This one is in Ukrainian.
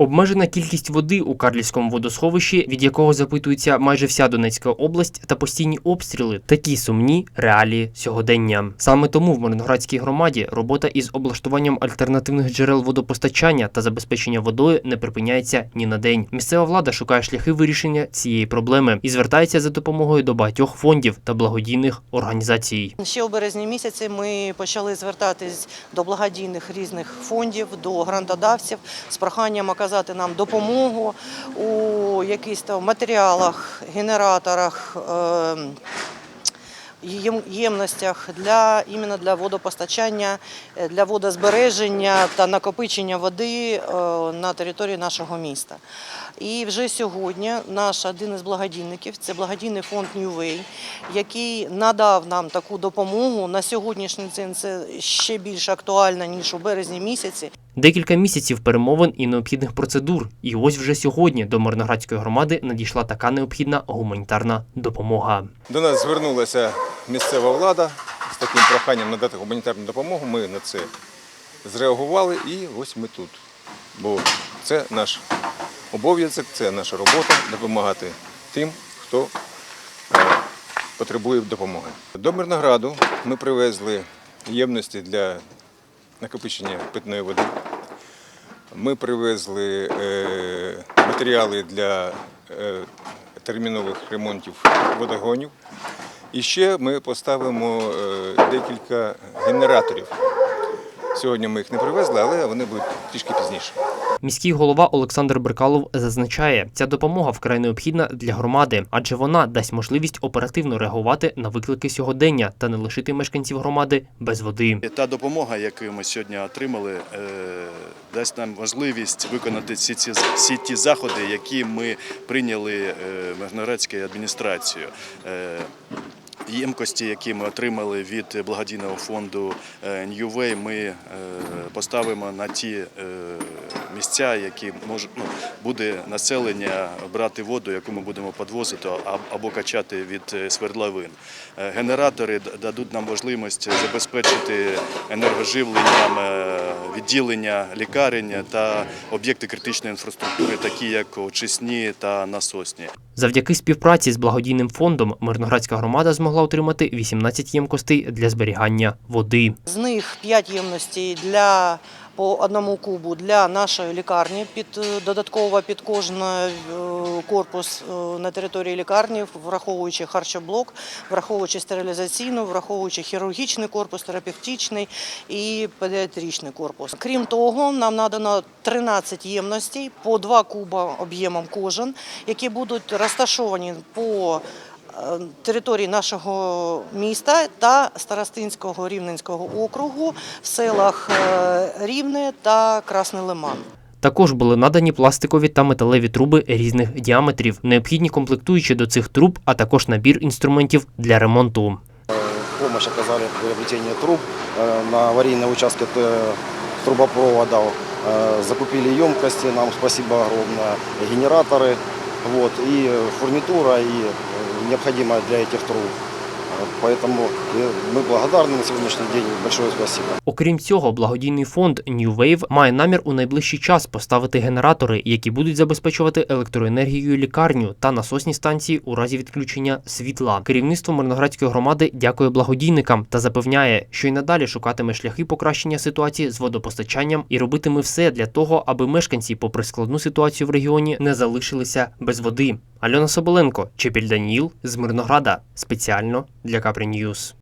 Обмежена кількість води у Карлівському водосховищі, від якого запитується майже вся Донецька область, та постійні обстріли такі сумні реалії сьогодення. Саме тому в Мирноградській громаді робота із облаштуванням альтернативних джерел водопостачання та забезпечення водою не припиняється ні на день. Місцева влада шукає шляхи вирішення цієї проблеми і звертається за допомогою до багатьох фондів та благодійних організацій. Ще у березні місяці ми почали звертатись до благодійних різних фондів, до грантодавців з проханням оказати нам допомогу у якихось там матеріалах, генераторах. ем, ємностях для іменно для водопостачання, е, для водозбереження та накопичення води е, на території нашого міста. І вже сьогодні наш один із благодійників, це благодійний фонд Way, який надав нам таку допомогу. На сьогоднішній день це ще більш актуально, ніж у березні місяці. Декілька місяців перемовин і необхідних процедур. І ось вже сьогодні до Мирноградської громади надійшла така необхідна гуманітарна допомога. До нас звернулася місцева влада з таким проханням надати гуманітарну допомогу. Ми на це зреагували і ось ми тут. Бо це наш обов'язок, це наша робота допомагати тим, хто е, потребує допомоги. До Мирнограду ми привезли ємності для накопичення питної води. Ми привезли е, матеріали для е, термінових ремонтів водогонів. І ще ми поставимо е, декілька генераторів. Сьогодні ми їх не привезли, але вони будуть трішки пізніше. Міський голова Олександр Беркалов зазначає, ця допомога вкрай необхідна для громади, адже вона дасть можливість оперативно реагувати на виклики сьогодення та не лишити мешканців громади без води. Та допомога, яку ми сьогодні отримали, е, дасть нам можливість виконати всі ці всі ті заходи, які ми прийняли е, Мирноградською адміністрацією. Е, Ємкості, які ми отримали від благодійного фонду Way, ми поставимо на ті місця, які може ну, буде населення брати воду, яку ми будемо підвозити або качати від е, свердловин. Е, Генератори дадуть нам можливість забезпечити енергоживленням е, відділення лікарень та об'єкти критичної інфраструктури, такі як очисні та насосні. Завдяки співпраці з благодійним фондом Мирноградська громада змогла отримати 18 ємкостей для зберігання води. З них 5 ємностей для по одному кубу для нашої лікарні під е, додатково під кожен е, корпус е, на території лікарні, враховуючи харчоблок, враховуючи стерилізаційну, враховуючи хірургічний корпус, терапевтичний і педіатричний корпус. Крім того, нам надано 13 ємностей по 2 куба об'ємом кожен, які будуть розташовані по території нашого міста та Старостинського Рівненського округу в селах е, Рівне та Красний Лиман. Також були надані пластикові та металеві труби різних діаметрів, необхідні комплектуючі до цих труб, а також набір інструментів для ремонту. помощь оказали в приобретении труб э, на аварийные участки э, трубопроводов. Э, Закупили емкости, нам спасибо огромное, генераторы, вот, и фурнитура, и необходимое для этих труб. Э, Поэтому э, мы благодарны на сегодняшний день. Большое спасибо. Окрім цього, благодійний фонд New Wave має намір у найближчий час поставити генератори, які будуть забезпечувати електроенергією лікарню та насосні станції у разі відключення світла. Керівництво Мирноградської громади дякує благодійникам та запевняє, що й надалі шукатиме шляхи покращення ситуації з водопостачанням і робитиме все для того, аби мешканці, попри складну ситуацію в регіоні, не залишилися без води. Альона Соболенко, Чепіль Даніїл з Мирнограда спеціально для Capri News.